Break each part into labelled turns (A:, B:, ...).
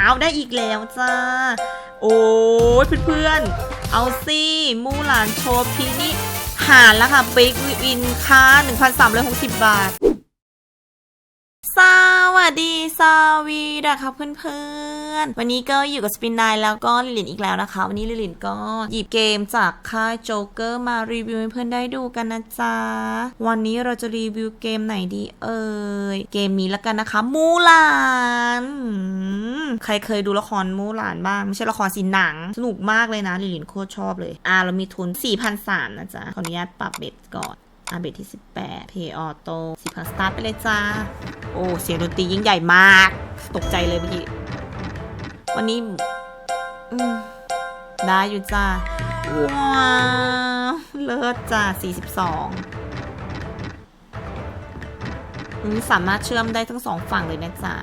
A: เอาได้อีกแล้วจ้า โอ้ยเพื่อนๆ เอาสิมูหลานโชว์พีนี่หารแล้วค่ะบิ๊กวินค่า1,360 บาท สวัสดี สวีดะครับเพื่อนๆ วันนี้ก็อยู่กับสปินไนแล้วก็ลิลินอีกแล้วนะคะ วันนี้ลิลินก็หยิบเกมจากค่ายโจ๊กเกอร์มารีวิวให้เพื่อนได้ดูกันนะจ๊ะ วันนี้เราจะรีวิวเกมไหนดีเอ่ย เกมนี้แล้วกันนะคะมูหลานใครเคยดูละครมูหลานบ้าง ไม่ใช่ละครสิหนัง สนุกมากเลยนะลิลินโคตรชอบเลย อ่าเรามีทุน4,300นะจ๊ะ ขออนุญาตปรับเบ็ดก่อนอาเบทที่ 18 เพย์ออโต้สิพังสตาร์ทไปเลยจ้า โอ้ เสียงดนตรียิ่งใหญ่มาก ตกใจเลยเมื่อกี้ วันนี้ อืม ได้อยู่จ้า ว้าว เลิศจ้า 42อืมสามารถเชื่อมได้ทั้งสองฝั่งเลยนะจ๊ะ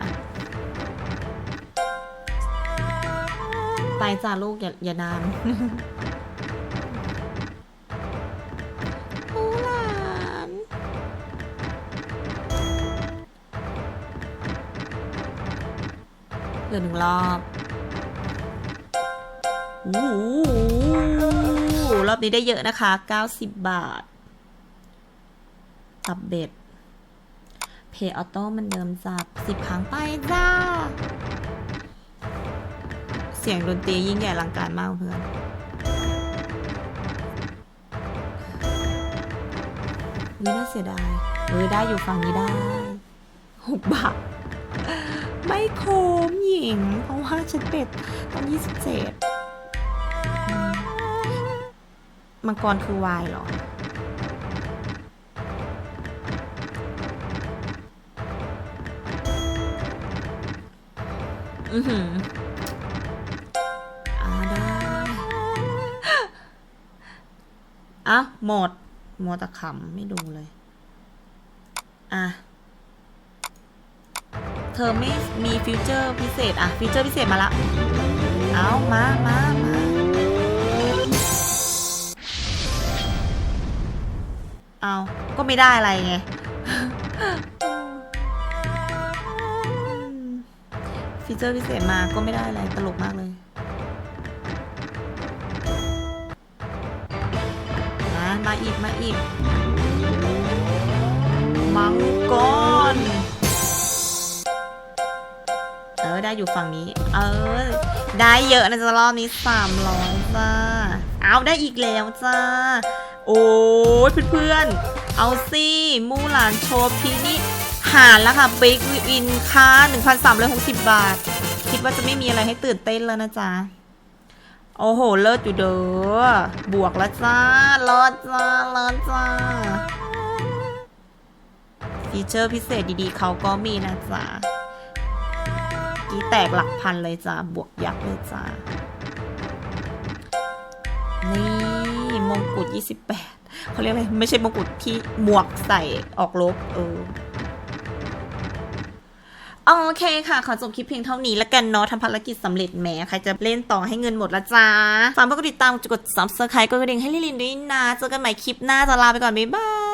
A: ไปจ้าลูก อย่าอย่านานมูหลานเหลือหนึ่งรอบ รอบนี้ได้เยอะนะคะ 90 บาทตับเบ็ด เพย์ออโต้มันเดิมจับ 10 ครั้งไปจ้า เสียงดนตรียิ่งใหญ่ลังการมากเพื่อนวิน่าเสียดายเออได้อยู่ฝั่งนี้ได้ 6 บาท ไม่โคมหญิง เพราะว่าฉันเป็ดตอน27 มังกรคือวายเหรอ อือหืออ่าได้อะหมดมัวตะขำไม่ดูเลย อะ เธอไม่มีฟิวเจอร์พิเศษ อะ ฟิวเจอร์พิเศษมาละ เอามามามา ไม่ได้อะไรไงฟีเจอร์พิเศษมาก็ไม่ได้อะไร ตลกมากเลยมามาอีก มาอีก มังกรเออ ได้อยู่ฝั่งนี้ เออ ได้เยอะนะจ๊ะรอบนี้สามร้อยจ้า เอาได้อีกแล้วจ้า โอ้ยเพื่อนๆ เอาสิมูหลานโชว์พีนี่หารแล้วค่ะบิ๊กวินค่า1,360 บาท คิดว่าจะไม่มีอะไรให้ตื่นเต้นแล้วนะจ๊ะ โอ้โห เลิศอยู่เด้อบวกแล้วจ้าเลิศจ้าเลิศจ้าฟีเจอร์พิเศษดีๆ เขาก็มีนะจ๊ะกี่แตกหลักพันเลยจ้าบวกยับเลยจ้านี่ มงกุฎ28 เขาเรียกอะไรไม่ใช่มงกุฎที่หมวกใส่ออกลบเออโอเคค่ะ ขอจบคลิปเพียงเท่านี้แล้วกันเนาะทำภารกิจสำเร็จแหมใครจะเล่นต่อให้เงินหมดละจ้าฝากกดติดตามกด subscribe กดกระดิ่งให้ลิลินด้วยนะ เจอกันใหม่คลิปหน้าจะลาไปก่อน บ๊ายบาย